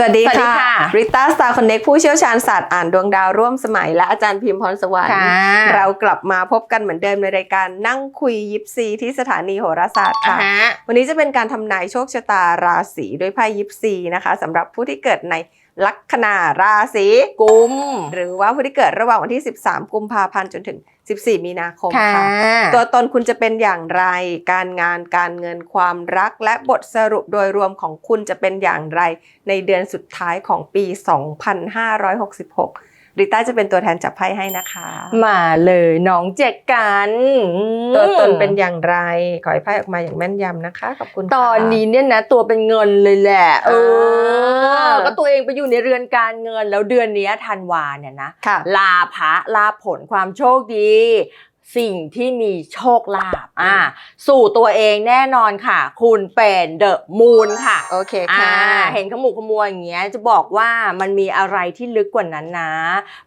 สวัสดีสวัสดีค่ะค่ะริต้าสตาร์คอนเน็กผู้เชี่ยวชาญศาสตร์อ่านดวงดาวร่วมสมัยและอาจารย์พิมพ์พรสวรรค์ค่ะเรากลับมาพบกันเหมือนเดิมในรายการนั่งคุยยิปซีที่สถานีโหราศาสตร์อ่าค่ะฮะวันนี้จะเป็นการทำนายโชคชะตาราศีด้วยไพ่ยิปซีนะคะสำหรับผู้ที่เกิดใน ลัคนาราศีกุม หรือว่าผู้ที่เกิดระหว่างวันที่ 13 กุมภาพันธ์จนถึง 14 มีนาคมค่ะค่ะ ตัวตนคุณจะเป็นอย่างไร การงานการเงินความรัก และบทสรุปโดยรวมของคุณจะเป็นอย่างไร ในเดือนสุดท้ายของปี 2566 ริต้าจะเป็นตัวแทนจับไพ่ให้นะคะ มาเลยน้องเจกกัน ตัวตนเป็นอย่างไร ขอให้ไพ่ออกมาอย่างแม่นยำนะคะขอบคุณค่ะตอนนี้เนี่ยนะ ตัวเป็นเงินเลยแหละเอออ่าก็ตัวเองไปอยู่ในเรือนการเงินแล้วเดือนเนี้ยธันวาเนี่ยนะค่ะลาภะลาผลความโชคดี สิ่งที่มีโชคลาภอ่าสู่ตัวเองแน่นอนค่ะ คุณเป็นเดอะมูนค่ะโอเคอ่าค่ะเห็นขมุกขมัวอย่างเงี้ยจะบอกว่ามันมีอะไรที่ลึกกว่านั้นนะ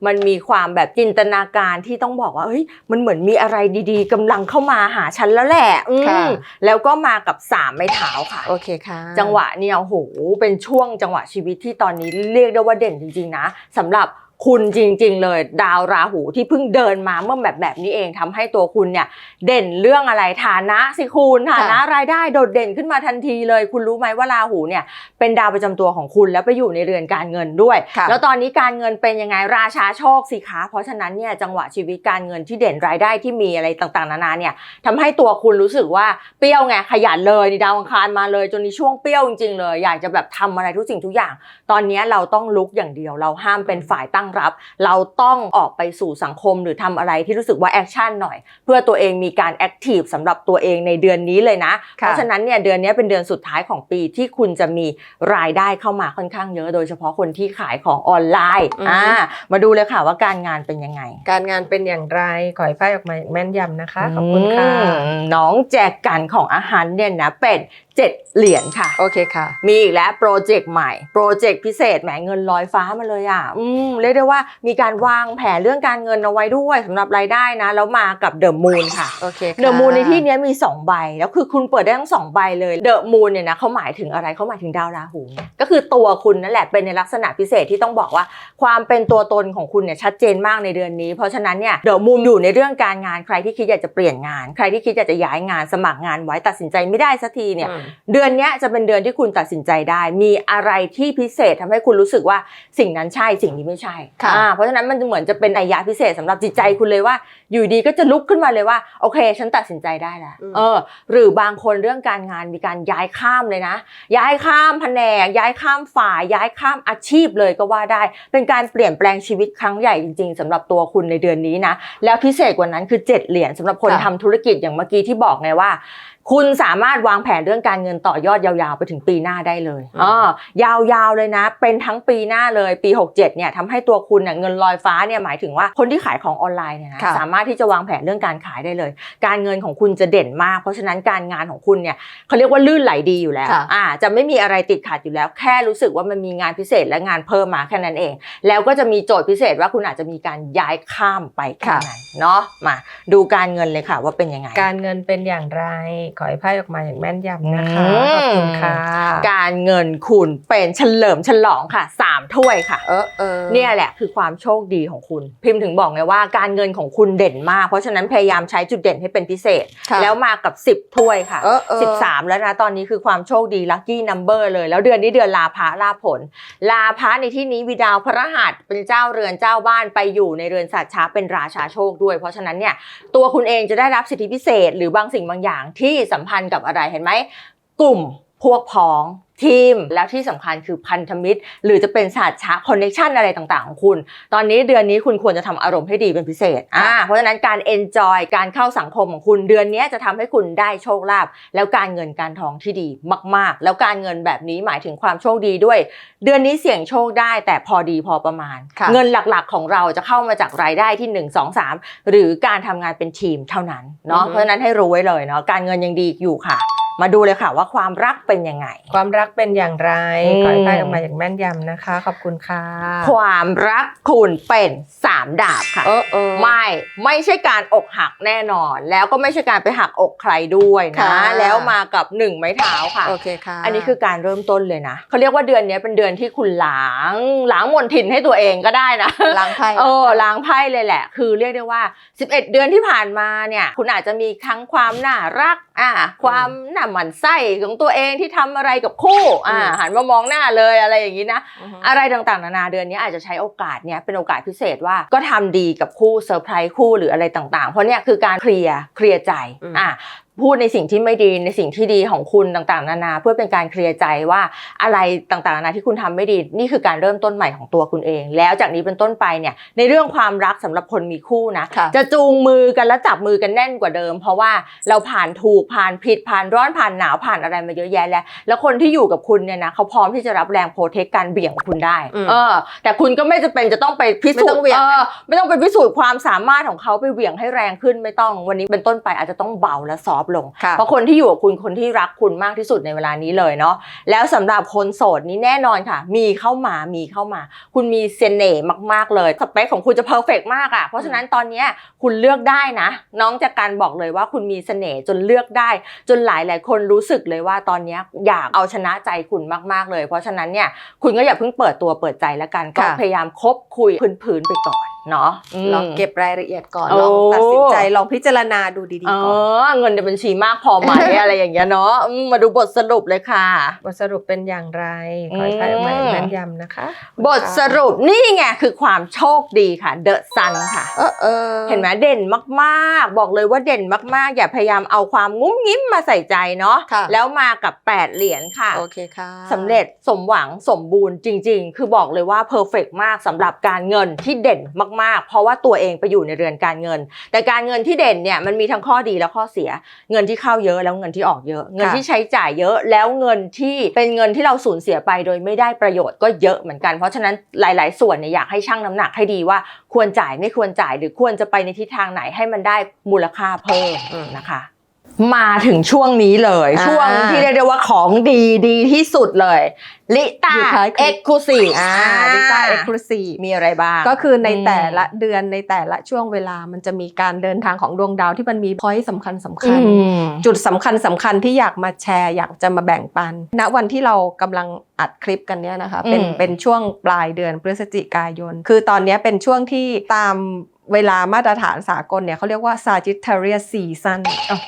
มันมีความแบบจินตนาการที่ต้องบอกว่าเฮ้ยมันเหมือนมีอะไรดีๆกำลังเข้ามาหาฉันแล้วแหละอืมค่ะแล้วก็มากับสามไม้เท้าค่ะโอเคค่ะ จังหวะเนี่ยโอ้โหเป็นช่วงจังหวะชีวิตที่ตอนนี้เรียกได้ว่าเด่นจริงๆนะสำหรับ คุณจริง ๆ เลย ดาวราหูที่เพิ่งเดินมาเมื่อแบบแบบนี้เองทำให้ตัวคุณเนี่ยเด่นเรื่องอะไรฐานะสิคุณฐานะรายได้โดดเด่นขึ้นมาทันทีเลย คุณรู้ไหมว่าราหูเนี่ยเป็นดาวประจำตัวของคุณแล้วไปอยู่ในเรือนการเงินด้วยค่ะแล้วตอนนี้การเงินเป็นยังไงราชาโชคสิคะเพราะฉะนั้นเนี่ยจังหวะชีวิตการเงินที่เด่นรายได้ที่มีอะไรต่างๆ นานาเนี่ยทำให้ตัวคุณรู้สึกว่าเปรี้ยวไงขยันเลยนี่ดาวอังคารมาเลย จนในช่วงเปรี้ยวจริงๆเลย อยากจะแบบทำอะไรทุกสิ่งทุกอย่าง ตอนนี้เราต้องลุกอย่างเดียว เราห้ามเป็นฝ่ายตั้งรับ เราต้องออกไปสู่สังคมหรือทำอะไรที่รู้สึกว่าแอคชั่นหน่อย เพื่อตัวเองมีการแอคทีฟสำหรับตัวเองในเดือนนี้เลยนะ เพราะฉะนั้นเนี่ยเดือนนี้เป็นเดือนสุดท้ายของปีที่คุณจะมีรายได้เข้ามาค่อนข้างเยอะ โดยเฉพาะคนที่ขายของออนไลน์อืมอ่ามาดูเลยค่ะว่าการงานเป็นยังไง การงานเป็นอย่างไรขอให้ไพ่ออกมาอย่างแม่นยำนะคะขอบคุณค่ะอืมน้องแจกกันของอาหารเนี่ยนะเป็นเจ็ดเหรียญค่ะ โอเคค่ะ มีอีกแล้วโปรเจกต์ใหม่ โปรเจกต์พิเศษแหมเงินลอยฟ้ามาเลยอะ อืมเรียกได้ว่ามีการวางแผนเรื่องการเงินเอาไว้ด้วยสำหรับรายได้นะ แล้วมากับเดอะมูนค่ะ โอเคค่ะเดอะมูนในที่เนี้ยมี 2 ใบ แล้วคือคุณเปิดได้ทั้งสองใบเลยเดอะมูนเนี่ยนะเขาหมายถึงอะไรเขาหมายถึงดาวราหูไงก็คือตัวคุณนั่นแหละเป็นในลักษณะพิเศษที่ต้องบอกว่า ความเป็นตัวตนของคุณเนี่ยชัดเจนมากในเดือนนี้ เพราะฉะนั้นเนี่ยเดอะมูนอยู่ในเรื่องการงานใครที่คิดอยากจะเปลี่ยนงาน ใครที่คิดอยากจะย้ายงานสมัครงานไว้ตัดสินใจไม่ได้สักทีเนี่ยอืมเดือนเนี้ยจะเป็นเดือนที่คุณตัดสินใจได้ มีอะไรที่พิเศษทำให้คุณรู้สึกว่าสิ่งนั้นใช่สิ่งนี้ไม่ใช่ค่ะอ่าเพราะฉะนั้นมันจะเหมือนจะเป็นนัยยะพิเศษสำหรับจิตใจคุณเลยว่า อยู่ดีก็จะลุกขึ้นมาเลยว่าโอเค ฉันตัดสินใจได้แล้วอืมเออ หรือบางคนเรื่องการงานมีการย้ายข้ามเลยนะ ย้ายข้ามแผนกย้ายข้ามฝ่ายย้ายข้ามอาชีพเลยก็ว่าได้ เป็นการเปลี่ยนแปลงชีวิตครั้งใหญ่จริง ๆสำหรับตัวคุณในเดือนนี้นะแล้วพิเศษกว่านั้นคือ 7 เหรียญสำหรับคนค่ะทำธุรกิจอย่างเมื่อกี้ที่บอกไงว่าคุณสามารถวางแผนเรื่องการเงินต่อยอดยาวๆ ไปถึงปีหน้าได้เลยอืมอ๋อยาวๆเลยนะ เป็นทั้งปีหน้าเลยปี 67เนี่ยทำให้ตัวคุณเนี่ยเงินลอยฟ้าเนี่ยหมายถึงว่าคนที่ขายของออนไลน์เนี่ยนะค่ะสามารถที่จะวางแผนเรื่องการขายได้เลย การเงินของคุณจะเด่นมาก เพราะฉะนั้นการงานของคุณเนี่ยเขาเรียกว่าลื่นไหลดีอยู่แล้วค่ะอ่าจะไม่มีอะไรติดขัดอยู่แล้ว แค่รู้สึกว่ามันมีงานพิเศษและงานเพิ่มมาแค่นั้นเอง แล้วก็จะมีโจทย์พิเศษว่าคุณอาจจะมีการย้ายข้ามไปแค่นั้นเนาะมาดูการเงินเลยค่ะว่าเป็นยังไง การเงินเป็นอย่างไรขอให้ไพ่ออกมาอย่างแม่นยำนะคะอืมขอบคุณค่ะ การเงินคุณเป็นเฉลิมฉลองค่ะสามถ้วยค่ะ เออเออเนี่ยแหละคือความโชคดีของคุณ พิมพ์ถึงบอกไงว่าการเงินของคุณเด่นมาก เพราะฉะนั้นพยายามใช้จุดเด่นให้เป็นพิเศษค่ะแล้วมากับ 10 ถ้วยค่ะเออเออ13แล้วนะตอนนี้คือความโชคดีลัคกี้นัมเบอร์เลย แล้วเดือนนี้เดือนลาภะลาผล ลาภะในที่นี้วิดาวพระหัสเป็นเจ้าเรือนเจ้าบ้านไปอยู่ในเรือนสัตว์ช้าเป็นราชาโชคด้วย เพราะฉะนั้นเนี่ยตัวคุณเองจะได้รับสิทธิพิเศษ หรือบางสิ่งบางอย่างที่สัมพันธ์กับอะไรเห็นไหมกลุ่ม พวกพ้องทีม แล้วที่สำคัญคือพันธมิตร หรือจะเป็นศาสตร์ช้าคอนเนคชันอะไรต่างๆของคุณ ตอนนี้เดือนนี้คุณควรจะทำอารมณ์ให้ดีเป็นพิเศษอ่าเพราะฉะนั้นการ enjoy การเข้าสังคมของคุณเดือนนี้จะทำให้คุณได้โชคลาภแล้วการเงินการทองที่ดีมากๆ แล้วการเงินแบบนี้หมายถึงความโชคดีด้วย เดือนนี้เสี่ยงโชคได้แต่พอดีพอประมาณค่ะเงินหลักๆของเราจะเข้ามาจากรายได้ที่ 1 2 3 หรือการทำงานเป็นทีมเท่านั้นเนาะเพราะฉะนั้นให้รู้ไว้เลยเนาะการเงินยังดีอยู่ค่ะ มาดูเลยค่ะว่าความรักเป็นยังไง ความรักเป็นอย่างไรอืมขอให้ไพ่ออกมาอย่างแม่นยำนะคะ ขอบคุณค่ะ ความรักคุณเป็นสามดาบค่ะ เออเออไม่ไม่ใช่การอกหักแน่นอน แล้วก็ไม่ใช่การไปหักอกใครด้วยนะ ค่ะแล้วมากับหนึ่งไม้เท้าค่ะ โอเคค่ะอันนี้คือการเริ่มต้นเลยนะเขาเรียกว่าเดือนนี้เป็นเดือนที่คุณล้างล้างมนทินให้ตัวเองก็ได้นะ ล้างไพ่ เออล้างไพ่เลยแหละ คือเรียกได้ว่า 11 เดือนที่ผ่านมาเนี่ย คุณอาจจะมีทั้งความน่ารัก อ่า ความหน่าหมันไส้ของตัวเองที่ทำอะไรกับคู่อ่าหันมามองหน้าเลยอะไรอย่างนี้นะอือฮึอะไรต่างๆ นานาเดือนนี้อาจจะใช้โอกาสเนี้ยเป็นโอกาสพิเศษว่าก็ทำดีกับคู่เซอร์ไพรส์คู่หรืออะไรต่างๆ เพราะเนี่ยคือการเคลียร์เคลียร์ใจอืมอะ พูดในสิ่งที่ไม่ดีในสิ่งที่ดีของคุณต่างๆ นานา เพื่อเป็นการเคลียร์ใจว่าอะไรต่างๆ นานาที่คุณทำไม่ดีนี่คือการเริ่มต้นใหม่ของตัวคุณเอง แล้วจากนี้เป็นต้นไปเนี่ยในเรื่องความรักสำหรับคนมีคู่นะค่ะจะจูงมือกันและจับมือกันแน่นกว่าเดิม เพราะว่าเราผ่านถูกผ่านผิดผ่านร้อนผ่านหนาวผ่านอะไรมาเยอะแยะแล้ว แล้วคนที่อยู่กับคุณเนี่ยนะเขาพร้อมที่จะรับแรงโปรเทคการเบี่ยงของคุณได้อืมเออ แต่คุณก็ไม่จะเป็นจะต้องไปพิสูไม่ต้จองน์เหวี่ยงเอนะอไม่ต้องไปพิสูจน์ความสามารถของเขาไปเหวี่ยงให้แรงขึ้นไม่ต้องวันนี้เป็นต้นไปอาจจะต้องเบาและซอฟต์ลงค่ะเพราะคนที่อยู่กับคุณคนที่รักคุณมากที่สุดในเวลานี้เลยเนาะแล้วสำหรับคนโสดนี้แน่นอนค่ะ มีเข้ามามีเข้ามา คุณมีเสน่ห์มากๆเลยสเปคของคุณจะเพอร์เฟกมากอะ่ะเพราะฉะนั้นตอนเนี้ยคุณเลือกได้นะ น้องจากการบอกเลยว่าคุณมีเสน่ห์จนเลือกได้ จนหลายหลายๆคนรู้สึกเลยว่าตอนเนี้ยอยากเอาชนะใจคุณมากๆเลย เพราะฉะนั้นเนี่ยคุณก็อย่าเพิ่งเปิดตัวเปิดใจแล้วกันก็ค่ะพยายามคบคุยพื้นๆไปก่อน เนาะมลองเก็บรายละเอียดก่อนโอ้ลองตัดสินใจลองพิจารณาดูดีเอๆก่อนอเงินในบัญชีมากพอไหมอะไรอย่างเงี้ยเนาะอืมมาดูบทสรุปเลยค่ะ บทสรุปเป็นอย่างไรขอให้ไพ่ออกมาอย่างแม่นยำนะคะ บทสรุปนี่ไงคือความโชคดีค่ะเดอะซันค่ะเออเออเห็นไหมเด่นมากๆ บอกเลยว่าเด่นมากๆ อย่าพยายามเอาความงุ้มยิ้มมาใส่ใจเนาะค่ะแล้วมากับ8เหรียญค่ะโอเคค่ะสำเร็จสมหวังสมบูรณ์จริง ๆ คือบอกเลยว่าเพอร์เฟกมากสำหรับการเงินที่เด่นมากๆ เพราะว่าตัวเองไปอยู่ในเรือนการเงิน แต่การเงินที่เด่นเนี่ยมันมีทั้งข้อดีและข้อเสีย เงินที่เข้าเยอะแล้วเงินที่ออกเยอะ เงินที่ใช้จ่ายเยอะแล้วเงินที่เป็นเงินที่เราสูญเสียไปโดยไม่ได้ประโยชน์ก็เยอะเหมือนกัน เพราะฉะนั้นหลาย ๆ ส่วนเนี่ยอยากให้ชั่งน้ำหนักให้ดีว่าควรจ่ายไม่ควรจ่ายหรือควรจะไปในทิศทางไหนให้มันได้มูลค่าเพิ่มอืมนะคะ มาถึงช่วงนี้เลย อ่าช่วงที่เรียกได้ว่าของดีดีที่สุดเลยลิตาอยู่ท้ายคลิปเอ็กซ์คลูซีฟอ่าดิต้าเอ็กซ์คลูซีฟมีอะไรบ้าง ก็คือในอืมแต่ละเดือนในแต่ละช่วงเวลามันจะมีการเดินทางของดวงดาวที่มันมีพอยต์สำคัญสำคัญอืมจุดสำคัญสำคัญที่อยากมาแชร์อยากจะมาแบ่งปัน ณวันที่เรากำลังอัดคลิปกันเนี้ยนะคะ เป็นอืมเป็นช่วงปลายเดือนพฤศจิกายน คือตอนเนี้ยเป็นช่วงที่ตาม เวลามาตรฐานสากลเนี่ยเขาเรียกว่า Sagittarius Season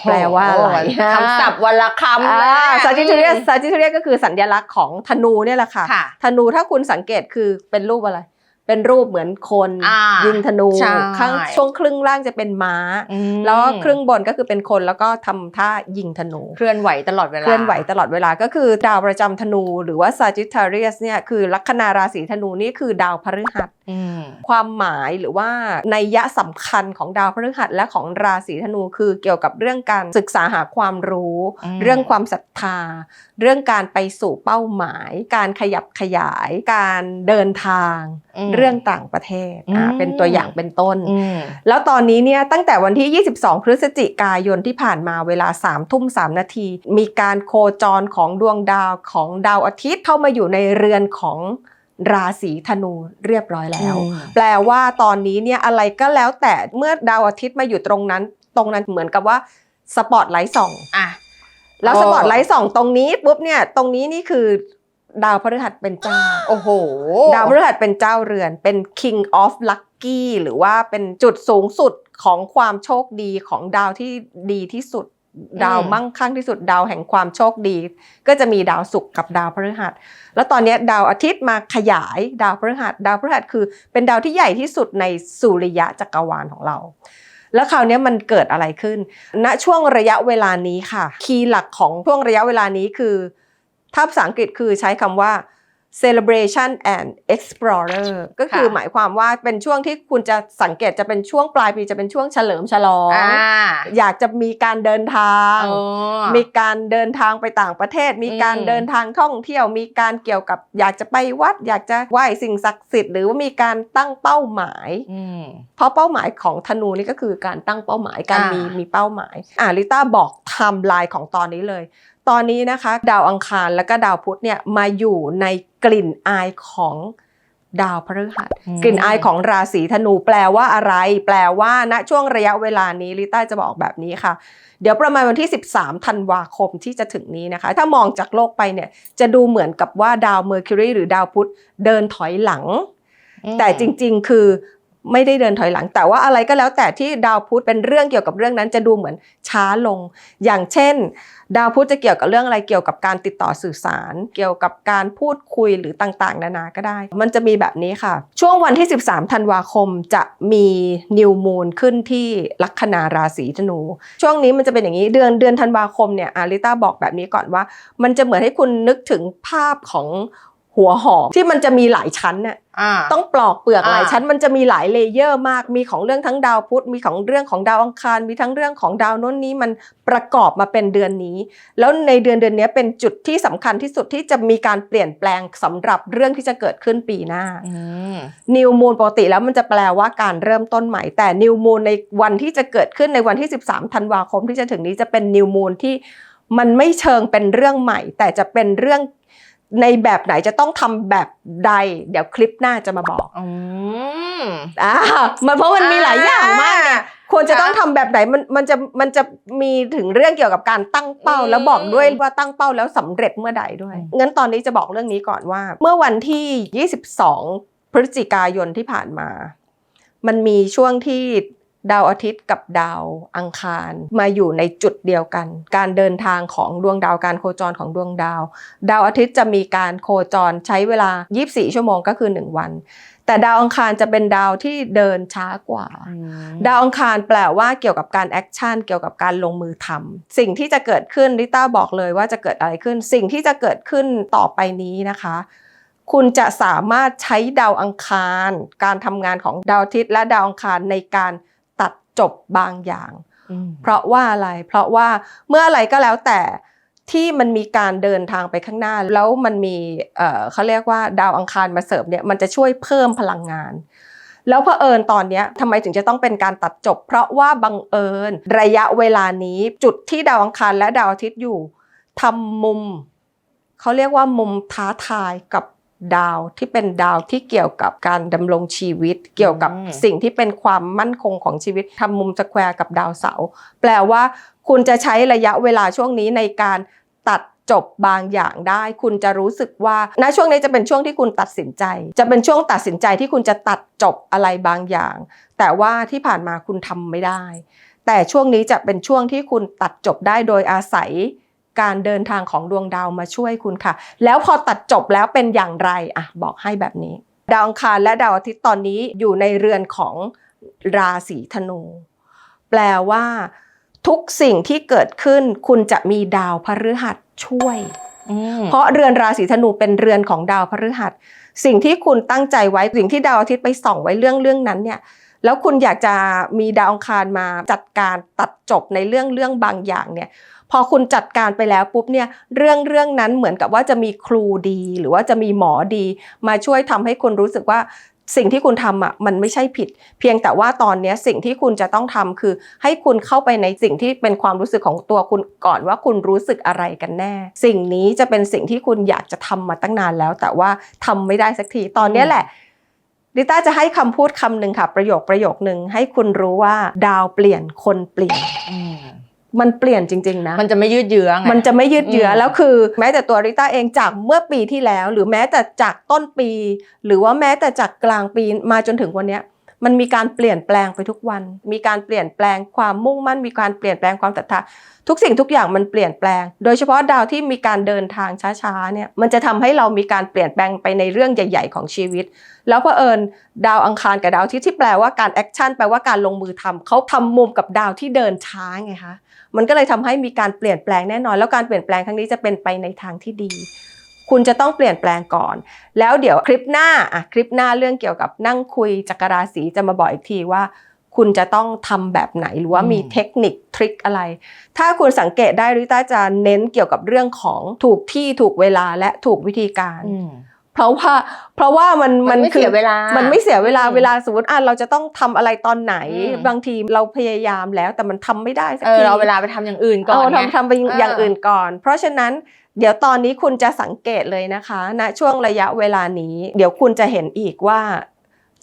แปลว่าอะไรคำศัพท์วันละคำอ่านะ Sagittarius Sagittarius ก็คือสัญลักษณ์ของธนูเนี่ยแหละค่ะค่ะธนูถ้าคุณสังเกตคือเป็นรูปอะไร เป็นรูปเหมือนคนอ่ายิยิงธนูใช่ข้างช่วงครึ่งล่างจะเป็นม้าอืมแล้วก็ครึ่งบนก็คือเป็นคนแล้วก็ทำท่ายิงธนู เคลื่อนไหวตลอดเวลา เคลื่อนไหวตลอดเวลาก็คือดาวประจำธนู หรือว่า Sagittarius เนี่ยคือลัคนาราศีธนูนี่คือดาวพฤหัสอืม ความหมายหรือว่านัยยะสำคัญของดาวพฤหัสและของราศีธนูคือเกี่ยวกับเรื่องการศึกษาหาความรู้อืมเรื่องความศรัทธา เรื่องการไปสู่เป้าหมาย การขยับขยาย การเดินทางมเรื่องต่างประเทศอ่าอืมเป็นตัวอย่างเป็นต้นอืมแล้วตอนนี้เนี่ยตั้งแต่วันที่ 22 พฤศจิกายนที่ผ่านมาเวลา3ทุ่ม3นาที มีการโคจรของดวงดาวของดาวอาทิตย์เข้ามาอยู่ในเรือนของ ราศีธนูเรียบร้อยแล้วอืมแปลว่าตอนนี้เนี่ยอะไรก็แล้วแต่เมื่อดาวอาทิตย์มาอยู่ตรงนั้น ตรงนั้นเหมือนกับว่าสปอตไลท์ส่องอะแล้วโอ้สปอตไลท์ส่องตรงนี้ปุ๊บเนี่ยตรงนี้นี่คือดาวพฤหัสเป็นเจ้า โอ้โห ดาวพฤหัสเป็นเจ้าเรือน เป็น King of Lucky หรือว่าเป็นจุดสูงสุดของความโชคดีของดาวที่ดีที่สุด ดาวมั่งคั่งที่สุดดาวแห่งความโชคดี ก็จะมีดาวศุกร์กับดาวพฤหัส แล้วตอนนี้ดาวอาทิตย์มาขยายดาวพฤหัส ดาวพฤหัสคือ เป็นดาวที่ใหญ่ที่สุดในสุริยะจักรวาลของเรา แล้วคราวนี้มันเกิดอะไรขึ้นณช่วงระยะเวลานี้ค่ะ คีย์หลักของช่วงระยะเวลานี้คือ ถ้าภาษาอังกฤษคือใช้คำว่า celebration and explorer ก็คือค่ะหมายความว่าเป็นช่วงที่คุณจะสังเกตจะเป็นช่วงปลายปีจะเป็นช่วงเฉลิมฉลองอ่าอยากจะมีการเดินทางอ๋อมีการเดินทางไปต่างประเทศ มีการอืมเดินทางท่องเที่ยว มีการเกี่ยวกับอยากจะไปวัด อยากจะไหว้สิ่งศักดิ์สิทธิ์หรือว่ามีการตั้งเป้าหมายอืมเพราะเป้าหมายของธนูนี่ก็คือการตั้งเป้าหมายการอ่ามีมีมีเป้าหมายอ่าลิต้าบอกไทม์ไลน์ของตอนนี้เลย ตอนนี้นะคะ ดาวอังคารและก็ดาวพุธเนี่ยมาอยู่ในกลิ่นอายของดาวพฤหัสอืมกลิ่นอายของราศีธนูแปลว่าอะไร แปลว่าณช่วงระยะเวลานี้ลิต้าจะบอกแบบนี้ค่ะ เดี๋ยวประมาณวันที่ 13ธันวาคมที่จะถึงนี้นะคะ ถ้ามองจากโลกไปเนี่ยจะดูเหมือนกับว่าดาวเมอร์คิวรีหรือดาวพุธเดินถอยหลัง แต่จริง ๆ คือ ไม่ได้เดินถอยหลัง แต่ว่าอะไรก็แล้วแต่ที่ดาวพุธเป็นเรื่องเกี่ยวกับเรื่องนั้นจะดูเหมือนช้าลง อย่างเช่น ดาวพุธจะเกี่ยวกับเรื่องอะไรเกี่ยวกับการติดต่อสื่อสาร เกี่ยวกับการพูดคุยหรือต่างๆ นานาก็ได้ มันจะมีแบบนี้ค่ะ ช่วงวันที่ 13ธันวาคมจะมีนิวมูนขึ้นที่ลัคนาราศีธนู ช่วงนี้มันจะเป็นอย่างนี้เดือนเดือนธันวาคมเนี่ยอาริต้าบอกแบบนี้ก่อนว่า มันจะเหมือนให้คุณนึกถึงภาพของ หัวหอมที่มันจะมีหลายชั้นน่ะอ่าต้องปลอกเปลือกหลายอ่าชั้นมันจะมีหลายเลเยอร์มากมีของเรื่องทั้งดาวพุธมีของเรื่องของดาวอังคาร มีทั้งเรื่องของดาวโน้นนี้มันประกอบมาเป็นเดือนนี้ แล้วในเดือนเดือนนี้เป็นจุดที่สำคัญที่สุดที่จะมีการเปลี่ยนแปลงสำหรับเรื่องที่จะเกิดขึ้นปีหน้าอืมนิวมูนปกติแล้วมันจะแปลว่าการเริ่มต้นใหม่แต่นิวมูนในวันที่จะเกิดขึ้นในวันที่ 13ธันวาคมที่จะถึงนี้จะเป็นนิวมูนที่มันไม่เชิงเป็นเรื่องใหม่ แต่จะเป็นเรื่อง ในแบบไหนจะต้องทำแบบใด เดี๋ยวคลิปหน้าจะมาบอกอืมอ่ามันเพราะมันมีหลายอย่างมากไงควรจะต้องทำแบบไหนมันมันจะมันจะมีถึงเรื่องเกี่ยวกับการตั้งเป้าอืมแล้วบอกด้วยว่าตั้งเป้าแล้วสำเร็จเมื่อใดด้วยอืมงั้นตอนนี้จะบอกเรื่องนี้ก่อนว่า เมื่อวันที่ 22 พฤศจิกายนที่ผ่านมา มันมีช่วงที่ ดาวอาทิตย์กับดาวอังคารมาอยู่ในจุดเดียวกัน การเดินทางของดวงดาวการโคจรของดวงดาว ดาวอาทิตย์จะมีการโคจรใช้เวลา 24 ชั่วโมงก็คือ 1 วัน แต่ดาวอังคารจะเป็นดาวที่เดินช้ากว่า ดาวอังคารแปลว่าเกี่ยวกับการแอคชั่นเกี่ยวกับการลงมือทำสิ่งที่จะเกิดขึ้นริต้าบอกเลยว่าจะเกิดอะไรขึ้น สิ่งที่จะเกิดขึ้นต่อไปนี้นะคะคุณจะสามารถใช้ดาวอังคาร การทำงานของดาวอาทิตย์และดาวอังคารในการตัด จบบางอย่างอืมเพราะว่าอะไร เพราะว่าเมื่ออะไรก็แล้วแต่ที่มันมีการเดินทางไปข้างหน้า แล้วมันมีเอ่อเขาเรียกว่าดาวอังคารมาเสริมเนี่ยมันจะช่วยเพิ่มพลังงาน แล้วเผอิญตอนเนี้ยทำไมถึงจะต้องเป็นการตัดจบ เพราะว่าบังเอิญระยะเวลานี้จุดที่ดาวอังคารและดาวอาทิตย์อยู่ทำมุมเขาเรียกว่ามุมท้าทายกับ ดาวที่เป็นดาวที่เกี่ยวกับการดำรงชีวิต เกี่ยวกับอืมสิ่งที่เป็นความมั่นคงของชีวิตทำมุมสแควร์กับดาวเสาร์แปลว่า คุณจะใช้ระยะเวลาช่วงนี้ในการตัดจบบางอย่างได้ คุณจะรู้สึกว่าณช่วงนี้จะเป็นช่วงที่คุณตัดสินใจ จะเป็นช่วงตัดสินใจที่คุณจะตัดจบอะไรบางอย่าง แต่ว่าที่ผ่านมาคุณทำไม่ได้ แต่ช่วงนี้จะเป็นช่วงที่คุณตัดจบได้โดยอาศัย การเดินทางของดวงดาวมาช่วยคุณค่ะ แล้วพอตัดจบแล้วเป็นอย่างไรอะบอกให้แบบนี้ ดาวอังคารและดาวอาทิตย์ตอนนี้อยู่ในเรือนของราศีธนู แปลว่า ทุกสิ่งที่เกิดขึ้น คุณจะมีดาวพฤหัสช่วยอืมเพราะเรือนราศีธนูเป็นเรือนของดาวพฤหัส สิ่งที่คุณตั้งใจไว้สิ่งที่ดาวอาทิตย์ไปส่องไว้เรื่องเรื่องนั้นเนี่ย แล้วคุณอยากจะมีดาวองคารมาจัดการตัดจบในเรื่องเรื่องบางอย่างเนี่ยพอคุณจัดการไปแล้วปุ๊บเนี่ยเรื่องเรื่องนั้นเหมือนกับว่าจะมีครูดี หรือว่าจะมีหมอดี มาช่วยทำให้คุณรู้สึกว่าสิ่งที่คุณทำอะมันไม่ใช่ผิด เพียงแต่ว่าตอนนี้สิ่งที่คุณจะต้องทำคือ ให้คุณเข้าไปในสิ่งที่เป็นความรู้สึกของตัวคุณก่อนว่าคุณรู้สึกอะไรกันแน่ สิ่งนี้จะเป็นสิ่งที่คุณอยากจะทำมาตั้งนานแล้ว แต่ว่าทำไม่ได้สักทีตอนนี้แหละ ดิต้าจะให้คำพูดคำหนึ่งค่ะประโยคประโยคนึงให้คุณรู้ว่าดาวเปลี่ยนคนเปลี่ยนอืมมันเปลี่ยนจริง ๆ นะ มันจะไม่ยืดเยื้อไงมันจะไม่ยืดเยื้ออืมแล้วคือ แม้แต่ตัวริต้าเองจากเมื่อปีที่แล้ว หรือแม้แต่จากต้นปี หรือว่าแม้แต่จากกลางปีมาจนถึงวันเนี้ย มันมีการเปลี่ยนแปลงไปทุกวัน มีการเปลี่ยนแปลงความมุ่งมั่น มีการเปลี่ยนแปลงความศรัทธาทุกสิ่งทุกอย่างมันเปลี่ยนแปลง โดยเฉพาะดาวที่มีการเดินทางช้าๆเนี่ยมันจะทำให้เรามีการเปลี่ยนแปลงไปในเรื่องใหญ่ ๆ ของชีวิต แล้วเผอิญดาวอังคารกับดาวที่ที่แปลว่าการแอคชั่นแปลว่าการลงมือทำเขาทำมุมกับดาวที่เดินช้าไงคะมันก็เลยทำให้มีการเปลี่ยนแปลงแน่นอน แล้วการเปลี่ยนแปลงครั้งนี้จะเป็นไปในทางที่ดี คุณจะต้องเปลี่ยนแปลงก่อน แล้วเดี๋ยวคลิปหน้าอะคลิปหน้าเรื่องเกี่ยวกับนั่งคุยจักรราศีจะมาบอกอีกทีว่า คุณจะต้องทำแบบไหนหรือว่ามีเทคนิคทริคอะไร ถ้าคุณสังเกตได้ริต้าจะเน้นเกี่ยวกับเรื่องของถูกที่ถูกเวลาและถูกวิธีการอืมเพราะว่าเพราะว่ามันมันไม่คืเสียเวลา มันไม่เสียเวลาอืมเวลาสมมติอะเราจะต้องทำอะไรตอนไหนอืมบางทีเราพยายามแล้วแต่มันทำไม่ได้สักเออทีเราเอาเวลาไปทำอย่างอื่นก่อนเอาไงทำทำไปเออออย่างอื่นก่อน เพราะฉะนั้น เดี๋ยวตอนนี้คุณจะสังเกตเลยนะคะณช่วงระยะเวลานี้ เดี๋ยวคุณจะเห็นอีกว่า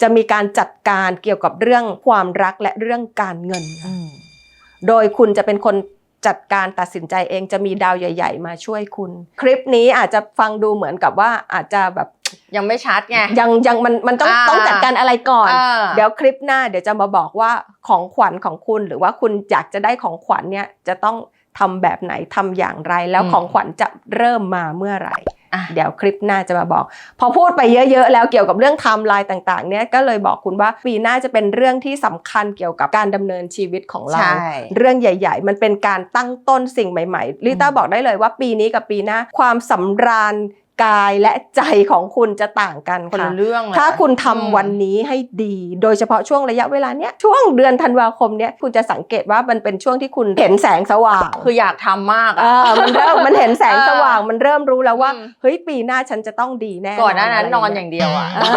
จะมีการจัดการเกี่ยวกับเรื่องความรักและเรื่องการเงินอืมโดยคุณจะเป็นคนจัดการตัดสินใจเองจะมีดาวใหญ่ ๆ มาช่วยคุณ คลิปนี้อาจจะฟังดูเหมือนกับว่าอาจจะแบบยังไม่ชัดไงยังยังมันมันต้องอ่าต้องจัดการอะไรก่อนเออเดี๋ยวคลิปหน้าเดี๋ยวจะมาบอกว่าของขวัญของคุณหรือว่าคุณอยากจะได้ของขวัญเนี่ยจะต้อง ทำแบบไหนทำอย่างไร แล้วอืม ของขวัญจะเริ่มมาเมื่อไหร่ อะ เดี๋ยวคลิปหน้าจะมาบอก พอพูดไปเยอะๆ แล้วเกี่ยวกับเรื่องไทม์ไลน์ต่างๆ เนี่ยก็เลยบอกคุณว่าปีหน้าจะเป็นเรื่องที่สำคัญเกี่ยวกับการดำเนินชีวิตของเรา ใช่เรื่องใหญ่ ๆ มันเป็นการตั้งต้นสิ่งใหม่ๆลิต้าอืมบอกได้เลยว่าปีนี้กับปีหน้าความสำราญ กายและใจของคุณจะต่างกันคนค่ะ ละเรื่องเลยถ้าคุณทำอืมวันนี้ให้ดี โดยเฉพาะช่วงระยะเวลาเนี้ยช่วงเดือนธันวาคมเนี้ยคุณจะสังเกตว่ามันเป็นช่วงที่คุณเห็นแสงสว่างคืออยากทำมากเออะอมันเริ่มมันเห็นแสงสว่างเออมันเริ่มรู้แล้วว่าอืม เฮ้ยปีหน้าฉันจะต้องดีแน่ก่อนหน้านั้นะไรนอนอย่างเดียวอะเออ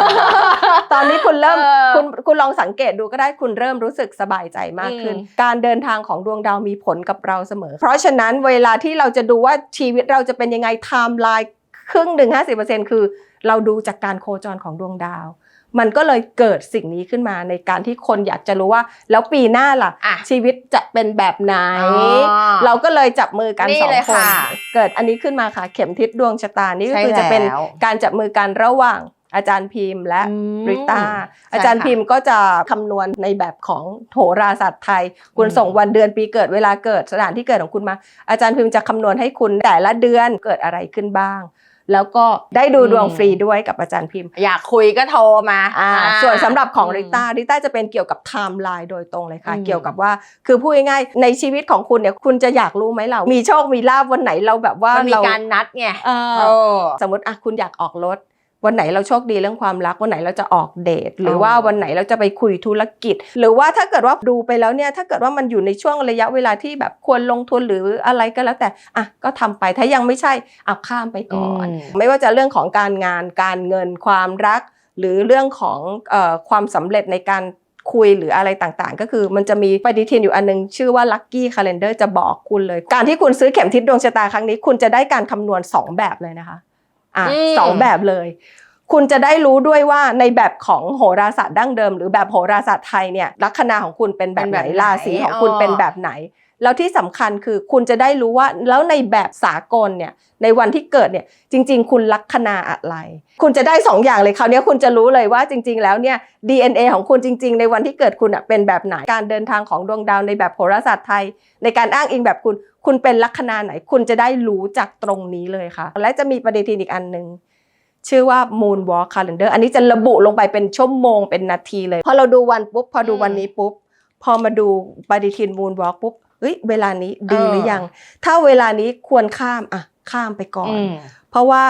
ตอนนี้คุณเริ่มเออคุณคุณลองสังเกตดูก็ได้คุณเริ่มรู้สึกสบายใจมากขึ้น อืม การเดินทางของดวงดาวมีผลกับเราเสมอ เพราะฉะนั้นเวลาที่เราจะดูว่าชีวิตเราจะเป็นยังไงไทม์ไลน์ ครึ่งหนึ่งห้าสิบเปอร์เซ็นคือ เราดูจากการโคจรของดวงดาว มันก็เลยเกิดสิ่งนี้ขึ้นมาในการที่คนอยากจะรู้ว่า แล้วปีหน้าล่ะอะชีวิตจะเป็นแบบไหนอ๋อเราก็เลยจับมือกันนี่สองเลยคนค่ะเกิดอันนี้ขึ้นมาค่ะ เข็มทิศดวงชะตานี่ก็ใช่คือจะเป็นแล้วการจับมือกันระหว่างอาจารย์พิมพ์และอืมริต้าใช่อาจารย์ค่ะพิมพ์ก็จะคำนวณในแบบของโหราศาสตร์ไทย คุณอืมส่งวันเดือนปีเกิดเวลาเกิดสถานที่เกิดของคุณมา อาจารย์พิมพ์จะคำนวณให้คุณแต่ละเดือนเกิดอะไรขึ้นบ้าง แล้วก็ได้ดูดวงฟรีด้วยกับอาจารย์พิมพ์ อยากคุยก็โทรมาอ่าอ่าส่วนสำหรับของอืมริต้าริต้าจะเป็นเกี่ยวกับไทม์ไลน์โดยตรงเลยค่ะอืมเกี่ยวกับว่าคือพูดง่ายๆในชีวิตของคุณเนี่ยคุณจะอยากรู้ไหมเรา มีโชคมีลาบวันไหนเราแบบว่ามันมีเราการนัดไงเออเออสมมติอะคุณอยากออกรถ วันไหนเราโชคดีเรื่องความรัก วันไหนเราจะออกเดท หรือว่าอ๋อวันไหนเราจะไปคุยธุรกิจ หรือว่าถ้าเกิดว่าดูไปแล้วเนี่ยถ้าเกิดว่ามันอยู่ในช่วงระยะเวลาที่แบบควรลงทุนหรืออะไรก็แล้วแต่อะก็ทำไปถ้ายังไม่ใช่อะข้ามไปก่อนอืมไม่ว่าจะเรื่องของการงานการเงินความรัก หรือเรื่องของเออความสำเร็จในการคุยหรืออะไรต่างๆ ก็คือมันจะมีปฏิทินอยู่อันนึง ชื่อว่า Lucky Calendar จะบอกคุณเลย การที่คุณซื้อเข็มทิศดวงชะตาครั้งนี้ คุณจะได้การคำนวณ 2 แบบเลยนะคะ อะอืมสองแบบเลย คุณจะได้รู้ด้วยว่าในแบบของโหราศาสตร์ดั้งเดิม หรือแบบโหราศาสตร์ไทยเนี่ยลัคนาของคุณเป็นแบบไหนเป็นแบบไหนราศีของคุณอ๋อเป็นแบบไหน แล้วที่สำคัญคือคุณจะได้รู้ว่าแล้วในแบบสากลเนี่ยในวันที่เกิดเนี่ยจริง ๆ คุณลัคนาอะไร คุณจะได้สองอย่างเลยคราวนี้คุณจะรู้เลยว่าจริง ๆ แล้วเนี่ย DNA ของคุณจริง ๆ ในวันที่เกิดคุณอะเป็นแบบไหนการเดินทางของดวงดาวในแบบโหราศาสตร์ไทย ในการอ้างอิงแบบคุณ คุณเป็นลัคนาไหน คุณจะได้รู้จากตรงนี้เลยค่ะ และจะมีปฏิทินอีกอันหนึ่งชื่อว่า Moon Walk Calendar อันนี้จะระบุลงไปเป็นชั่วโมงเป็นนาทีเลยพอเราดูวันปุ๊บ พอดูวันนี้ปุ๊บ พอมาดูปฏิทิน Moon Walk ปุ๊บเฮ้ยเวลานี้ดีเออหรือยัง ถ้าเวลานี้ควรข้ามอะข้ามไปก่อนอืมเพราะว่า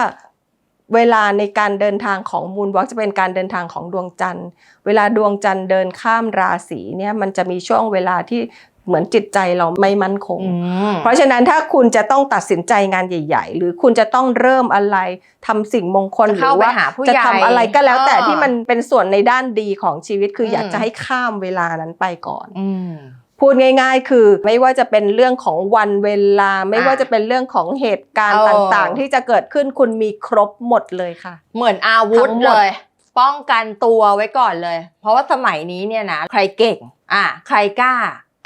เวลาในการเดินทางของมูนวอล์กจะเป็นการเดินทางของดวงจันทร์ เวลาดวงจันทร์เดินข้ามราศีเนี่ยมันจะมีช่วงเวลาที่ เหมือนจิตใจเราไม่มั่นคงอืมเพราะฉะนั้นถ้าคุณจะต้องตัดสินใจงานใหญ่ ๆ หรือคุณจะต้องเริ่มอะไรทำสิ่งมงคลหเข้ารือไปว่าหาผู้จะใหญ่ทำอะไรก็แล้วแต่เออที่มันเป็นส่วนในด้านดีของชีวิตคืออมอยากจะให้ข้ามเวลานั้นไปก่อนอืมพูดง่าย ๆ คือไม่ว่าจะเป็นเรื่องของวันเวลา ไม่ว่าจะเป็นเรื่องของเหตุการณ์เออต่างๆ ที่จะเกิดขึ้นคุณมีครบหมดเลยค่ะ เหมือนอาวุธทั้งหมดเลย ป้องกันตัวไว้ก่อนเลย เพราะว่าสมัยนี้เนี่ยนะใครเก่ง อะใครกล้า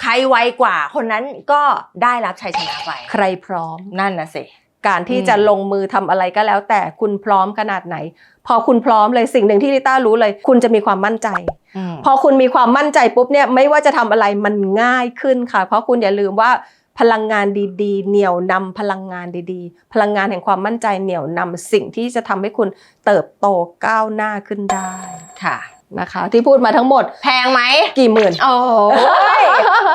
ใครไวกว่า คนนั้นก็ได้รับชัยชนะไป ใครพร้อมนั่นนะสิ การที่อืมจะลงมือทำอะไรก็แล้ว แต่คุณพร้อมขนาดไหน พอคุณพร้อมเลยสิ่งหนึ่งที่ลิต้ารู้เลย คุณจะมีความมั่นใจอืมพอคุณมีความมั่นใจปุ๊บเนี่ยไม่ว่าจะทำอะไรมันง่ายขึ้นค่ะ เพราะคุณอย่าลืมว่าพลังงานดีๆ เหนี่ยวนำพลังงานดีๆ พลังงานแห่งความมั่นใจเหนี่ยวนำสิ่งที่จะทำให้คุณเติบโตก้าวหน้าขึ้นได้ค่ะ นะคะ ที่พูดมาทั้งหมดแพงไหม กี่หมื่น โอ้ย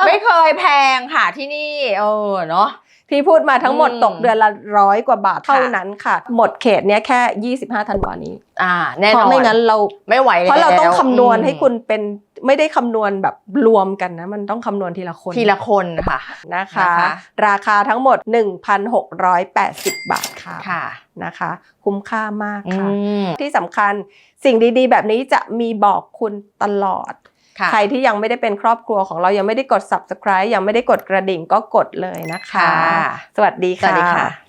ไม่เคยแพงค่ะที่นี่เออเนาะที่พูดมาทั้งหมดอืมตกเดือนละร้อยกว่าบาทค่ะเท่านั้นค่ะ หมดเขตเนี้ยแค่ 25ธันวานี้ อ่าแน่เพนอราะนไม่งั้นเราไม่ไหวแล้วเพราะเราต้องคำนวณอืมให้คุณเป็นไม่ได้คำนวณแบบรวมกันนะ มันต้องคำนวณทีละคนทีละคนค่ะนะคะนะคะราคาทั้งหมด 1,680 บาทค่ะค่ะ นะคะ คุ้มค่ามากอืค่ะมที่สำคัญสิ่งดีๆ แบบนี้จะมีบอกคุณตลอดค่ะใครที่ยังไม่ได้เป็นครอบครัวของเรายังไม่ได้กด subscribe ยังไม่ได้กดกระดิ่งก็กดเลยนะคะค่ะสวัสดีสวัสดีค่ะค่ะ